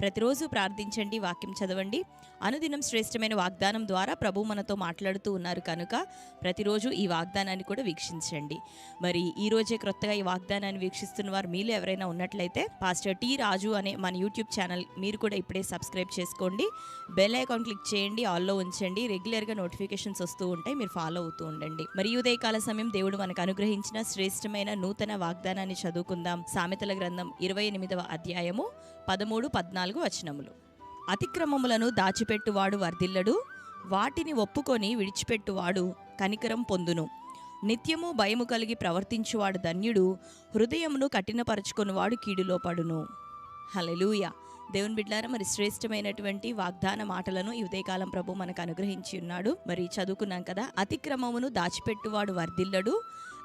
ప్రతిరోజు ప్రార్థించండి వాక్యం చదవండి. అనుదినం శ్రేష్టమైన వాగ్దానం ద్వారా ప్రభు మనతో మాట్లాడుతూ ఉన్నారు కనుక ప్రతిరోజు ఈ వాగ్దానాన్ని కూడా వీక్షించండి. మరి ఈరోజే క్రొత్తగా ఈ వాగ్దానాన్ని వీక్షిస్తున్న వారు మీలో ఎవరైనా ఉన్నట్లయితే పాస్టర్ టీ రాజు అనే మన యూట్యూబ్ ఛానల్ మీరు కూడా ఇప్పుడే సబ్స్క్రైబ్ చేసుకోండి. బెల్ ఐకాన్ క్లిక్ చేయండి ఆల్లో ఉంచండి. రెగ్యులర్గా నోటిఫికేషన్స్ వస్తూ ఉంటాయి మీరు ఫాలో అవుతూ ఉండండి. మరి ఉదయకాల సమయం దేవుడు మనకు అనుగ్రహించిన శ్రేష్టమైన నూతన వాగ్దానాన్ని చదువుకుందాం. సామెతల గ్రంథం ఇరవై ఎనిమిదవ అధ్యాయము పదమూడు పద్నాలుగు వచనములు. అతిక్రమములను దాచిపెట్టువాడు వర్ధిల్లడు వాటిని ఒప్పుకొని విడిచిపెట్టువాడు కనికరం పొందును. నిత్యము భయము కలిగి ప్రవర్తించువాడు ధన్యుడు హృదయమును కఠినపరచుకునివాడు కీడులో పడును. హలెలూయ దేవుని బిడ్డారా మరి శ్రేష్టమైనటువంటి వాగ్దాన మాటలను ఈ ఉదయకాలం ప్రభు మనకు అనుగ్రహించి ఉన్నాడు. మరి చదువుకున్నాం కదా అతిక్రమమును దాచిపెట్టువాడు వర్ధిల్లడు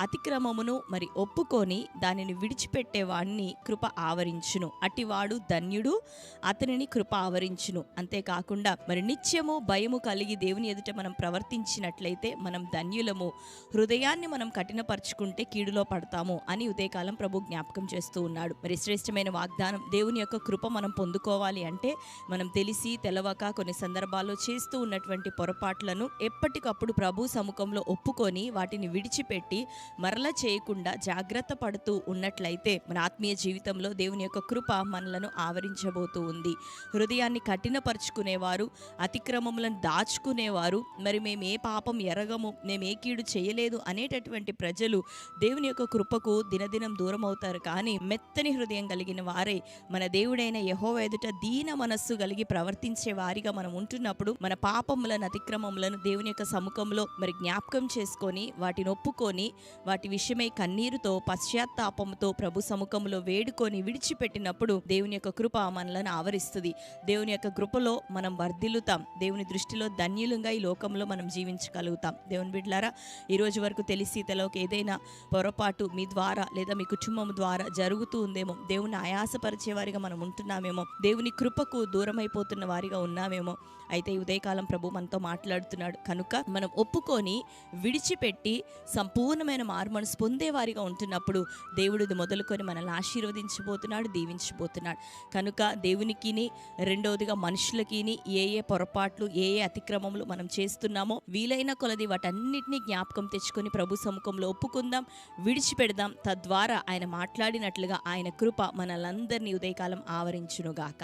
అతిక్రమమును మరి ఒప్పుకొని దానిని విడిచిపెట్టేవాడిని కృప ఆవరించును. అటివాడు ధన్యుడు అతనిని కృప ఆవరించును. అంతేకాకుండా మరి నిత్యము భయము కలిగి దేవుని ఎదుట మనం ప్రవర్తించినట్లయితే మనం ధన్యులము. హృదయాన్ని మనం కఠినపరుచుకుంటే కీడులో పడతాము అని ఉదయకాలం ప్రభు జ్ఞాపకం చేస్తూ ఉన్నాడు. మరి శ్రేష్టమైన వాగ్దానం దేవుని యొక్క కృప మనం పొందుకోవాలి అంటే మనం తెలిసి తెలవక కొన్ని సందర్భాల్లో చేస్తూ ఉన్నటువంటి పొరపాట్లను ఎప్పటికప్పుడు ప్రభు సముఖంలో ఒప్పుకొని వాటిని విడిచిపెట్టి మరల చేయకుండా జాగ్రత్త పడుతూ ఉన్నట్లయితే మన ఆత్మీయ జీవితంలో దేవుని యొక్క కృప మనలను ఆవరించబోతూ ఉంది. హృదయాన్ని కఠినపరుచుకునేవారు అతిక్రమములను దాచుకునేవారు మరి మేము ఏ పాపం ఎరగము మేము ఏ కీడు చేయలేదు అనేటటువంటి ప్రజలు దేవుని యొక్క కృపకు దినదినం దూరం అవుతారు కానీ మెత్తని హృదయం కలిగిన వారే మన దేవుడైన యహో ఎదుట దీన మనస్సు కలిగి ప్రవర్తించే వారిగా మనం ఉంటున్నప్పుడు మన పాపములను అతిక్రమములను దేవుని యొక్క సముఖంలో మరి జ్ఞాపకం చేసుకొని వాటిని ఒప్పుకొని వాటి విషయమై కన్నీరుతో పశ్చాత్తాపంతో ప్రభు సముఖంలో వేడుకొని విడిచిపెట్టినప్పుడు దేవుని యొక్క కృప మనలను ఆవరిస్తుంది. దేవుని యొక్క కృపలో మనం వర్ధిల్లుతాం. దేవుని దృష్టిలో ధన్యులుగా ఈ లోకంలో మనం జీవించగలుగుతాం. దేవుని బిడ్లారా ఈ రోజు వరకు తెలిసి తెలవక ఏదైనా పొరపాటు మీ ద్వారా లేదా మీ కుటుంబం ద్వారా జరుగుతూ ఉందేమో దేవుని ఆయాసపరిచే వారిగా మనం ఉంటున్నామేమో దేవుని కృపకు దూరం అయిపోతున్న వారిగా ఉన్నామేమో అయితే ఉదయకాలం ప్రభు మనతో మాట్లాడుతున్నాడు. కనుక మనం ఒప్పుకొని విడిచిపెట్టి సంపూర్ణమైన మారుమనసు పొందేవారిగా ఉంటున్నప్పుడు దేవుడు ఇది మొదలుకొని మనల్ని ఆశీర్వదించబోతున్నాడు దీవించబోతున్నాడు. కనుక దేవునికిని రెండవదిగా మనుషులకిని ఏ ఏ పొరపాట్లు ఏ ఏ అతిక్రమములు మనం చేస్తున్నామో వీలైన కొలది వాటన్నిటినీ జ్ఞాపకం తెచ్చుకొని ప్రభు సముఖంలో ఒప్పుకుందాం విడిచిపెడదాం. తద్వారా ఆయన మాట్లాడినట్లుగా ఆయన కృప మనలందరినీ ఉదయకాలం ఆవరించునుగాక.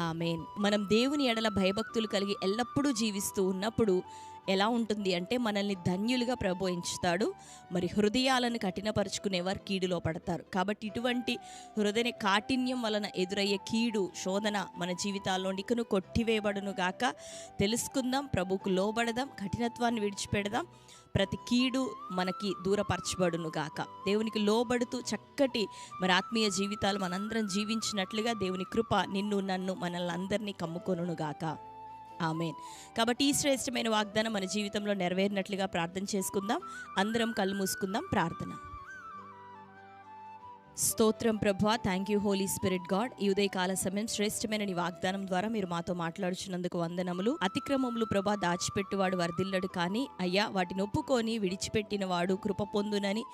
ఆమెన్. మనం దేవుని ఎడల భయభక్తులు కలిగి ఎల్లప్పుడూ జీవిస్తూ ఉన్నప్పుడు ఎలా ఉంటుంది అంటే మనల్ని ధన్యులుగా ప్రభోయించుతాడు మరి హృదయాలను కఠినపరుచుకునేవారు కీడులో పడతారు. కాబట్టి ఇటువంటి హృదయ కాఠిన్యం వలన ఎదురయ్యే కీడు శోధన మన జీవితాల్లో నికను కొట్టివేయబడును గాక. తెలుసుకుందాం ప్రభుకు లోబడదాం కఠినత్వాన్ని విడిచిపెడదాం. ప్రతి కీడు మనకి దూరపరచబడును గాక. దేవునికి లోబడుతూ చక్కటి మరి ఆత్మీయ జీవితాలు మనందరం జీవించినట్లుగా దేవుని కృప నిన్ను నన్ను మనల్ని అందరినీ కమ్ముకొనును గాక. ఆమెన్. కాబట్టి ఈ శ్రేష్టమైన వాగ్దానం మన జీవితంలో నెరవేరినట్లుగా ప్రార్థన చేసుకుందాం. అందరం కళ్ళు మూసుకుందాం. ప్రార్థన. స్తోత్రం ప్రభా. Thank you Holy Spirit God ఈ ఉదయకాల సమయం శ్రేష్టమైన నీ వాగ్దానం ద్వారా మీరు మాతో మాట్లాడుచున్నందుకు వందనములు. అతిక్రమములు ప్రభా దాచిపెట్టువాడు వర్ధిల్లడు కానీ అయ్యా వాటిని ఒప్పుకొని విడిచిపెట్టిన వాడు కృప పొందునని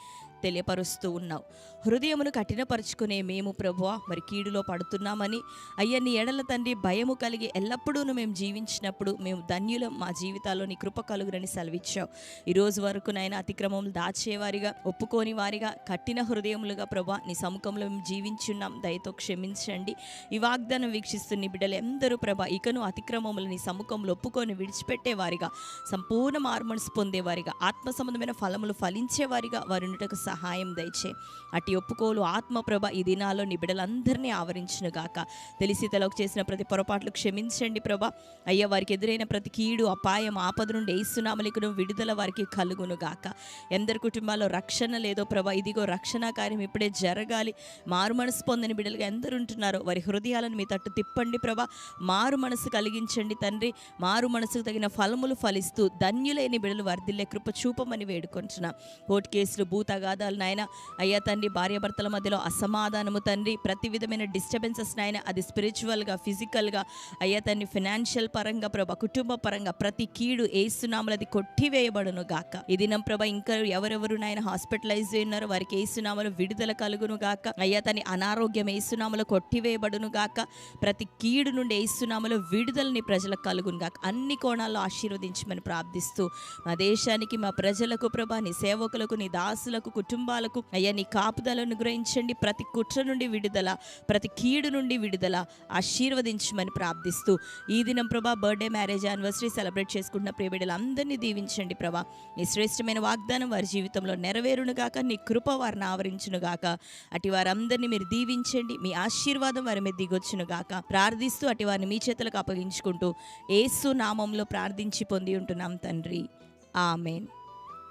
తెలియపరుస్తూ ఉన్నావు. హృదయమును కఠినపరుచుకునే మేము ప్రభు మరి కీడులో పడుతున్నామని అయ్యా నీ ఎడల తండ్రి భయము కలిగి ఎల్లప్పుడూ మేము జీవించినప్పుడు మేము ధన్యులం మా జీవితాల్లో నీ కృప కలుగునని సెలవిచ్చావు. ఈ రోజు వరకు నైనా అతిక్రమములు దాచేవారిగా ఒప్పుకోని వారిగా కఠిన హృదయములుగా ప్రభా నీ సముఖంలో మేము జీవించున్నాం. దయతో క్షమించండి. ఈ వాగ్దానం వీక్షిస్తున్న నీ బిడ్డలు ఎందరూ ప్రభ ఇకను అతిక్రమములు నీ సముఖంలో ఒప్పుకొని విడిచిపెట్టేవారిగా సంపూర్ణ మార్మన్స్ పొందేవారిగా ఆత్మ సంబంధమైన ఫలములు ఫలించేవారిగా వారుండుటకు సహాయం దయచే. అటు ఒప్పుకోలు ఆత్మప్రభ ఈ దినాల్లో నీ బిడ్డలందరినీ ఆవరించిన గాక తెలిసి తెలకు చేసిన ప్రతి పొరపాట్లు క్షమించండి ప్రభ. అయ్యా వారికి ఎదురైన ప్రతి కీడు అపాయం ఆపద నుండి ఏసునామలికను విడుదల వారికి కలుగును గాక ఎందరి కుటుంబాల్లో రక్షణ లేదో ప్రభ ఇదిగో రక్షణ కార్యం ఇప్పుడే జరగాలి మారు మనసు పొందని బిడ్డలుగా ఎందరు ఉంటున్నారో వారి హృదయాలను మీ తట్టు తిప్పండి ప్రభా. మారు మనసు కలిగించండి తండ్రి. మారు మనసుకు తగిన ఫలములు ఫలిస్తూ ధన్యులైన బిడలు వర్ధిల్లే కృప చూపమని వేడుకుంటున్నా. కోర్టు కేసులు భూతగాదాలు నాయన. అయ్యా తండ్రి భార్యాభర్తల మధ్యలో అసమాధానము తండ్రి. ప్రతి విధమైన డిస్టర్బెన్సెస్ నాయన అది స్పిరిచువల్గా ఫిజికల్గా అయ్యా తండ్రి ఫినాన్షియల్ పరంగా ప్రభా కుటుంబ పరంగా ప్రతి కీడు ఏసునామలు అది కొట్టివేయబడును గాక. ఈ దినం ప్రభా ఇంకా ఎవరెవరు నాయన హాస్పిటలైజ్ ఉన్నారో వారికి ఏసునామలు విడుదల కలుగును గాక అయ్యా తని అనారోగ్యం ఏసునామలు కొట్టివేయబడును గాక. ప్రతి కీడు నుండి ఏసునామలు విడుదలని ప్రజలకు కలుగును గాక. అన్ని కోణాల్లో ఆశీర్వదించమని ప్రార్థిస్తూ మా దేశానికి మా ప్రజలకు ప్రభా నీ సేవకులకు నీ దాసులకు కుటుంబాలకు అయ్యా నీ కాపుదలను గ్రహించండి ప్రతి కుట్ర నుండి విడుదల ప్రతి కీడు నుండి విడుదల ఆశీర్వదించమని ప్రార్థిస్తూ ఈ దినం ప్రభా బర్త్డే మ్యారేజ్ యానివర్సరీ సెలబ్రేట్ చేసుకుంటున్న ప్రియబిడ్డలందరినీ దీవించండి ప్రభా. నీ శ్రేష్టమైన వాగ్దానం వారి జీవితంలో నెరవేరును గాక నీ కృప వారిని ఆవరించునుగాక అటు వారందరినీ మీరు దీవించండి. మీ ఆశీర్వాదం వారి మీద దిగొచ్చును గాక. ప్రార్థిస్తూ అటు వారిని మీ చేతులకు అప్పగించుకుంటూ ఏసు నామంలో ప్రార్థించి పొంది ఉంటున్నాం తండ్రి. ఆమెన్.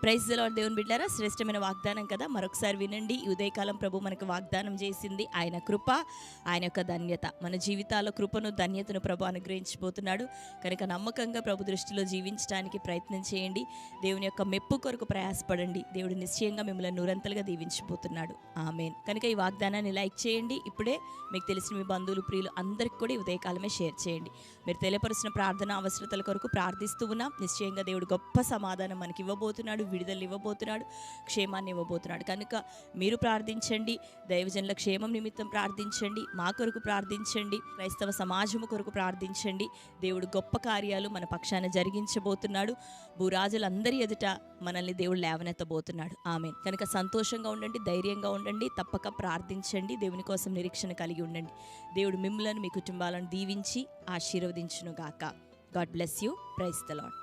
ప్రైజ్ లార్డ్ దేవుని బిడ్డారా శ్రేష్టమైన వాగ్దానం కదా. మరొకసారి వినండి ఈ ఉదయకాలం ప్రభు మనకు వాగ్దానం చేసింది ఆయన కృప ఆయన యొక్క ధన్యత. మన జీవితాల్లో కృపను ధన్యతను ప్రభు అనుగ్రహించబోతున్నాడు. కనుక నమ్మకంగా ప్రభు దృష్టిలో జీవించడానికి ప్రయత్నం చేయండి. దేవుని యొక్క మెప్పు కొరకు ప్రయాసపడండి. దేవుడు నిశ్చయంగా మిమ్మల్ని నూరంతలుగా దీవించబోతున్నాడు. ఆమెన్. కనుక ఈ వాగ్దానాన్ని లైక్ చేయండి. ఇప్పుడే మీకు తెలిసిన మీ బంధువులు ప్రియులు అందరికీ కూడా ఈ ఉదయకాలమే షేర్ చేయండి. మీరు తెలియపరుచిన ప్రార్థన అవసరతల కొరకు ప్రార్థిస్తూ ఉన్నాం. నిశ్చయంగా దేవుడు గొప్ప సమాధానం మనకి ఇవ్వబోతున్నాడు. విడుదల ఇవ్వబోతున్నాడు క్షేమాన్ని ఇవ్వబోతున్నాడు. కనుక మీరు ప్రార్థించండి దైవజనుల క్షేమం నిమిత్తం ప్రార్థించండి మా కొరకు ప్రార్థించండి క్రైస్తవ సమాజము కొరకు ప్రార్థించండి. దేవుడు గొప్ప కార్యాలు మన పక్షాన జరిగించబోతున్నాడు. భూరాజులందరి ఎదుట మనల్ని దేవుడు లేవనెత్తబోతున్నాడు. ఆమె కనుక సంతోషంగా ఉండండి ధైర్యంగా ఉండండి తప్పక ప్రార్థించండి దేవుని కోసం నిరీక్షణ కలిగి ఉండండి. దేవుడు మిమ్మలను మీ కుటుంబాలను దీవించి ఆశీర్వదించును గాక God bless you. Praise the Lord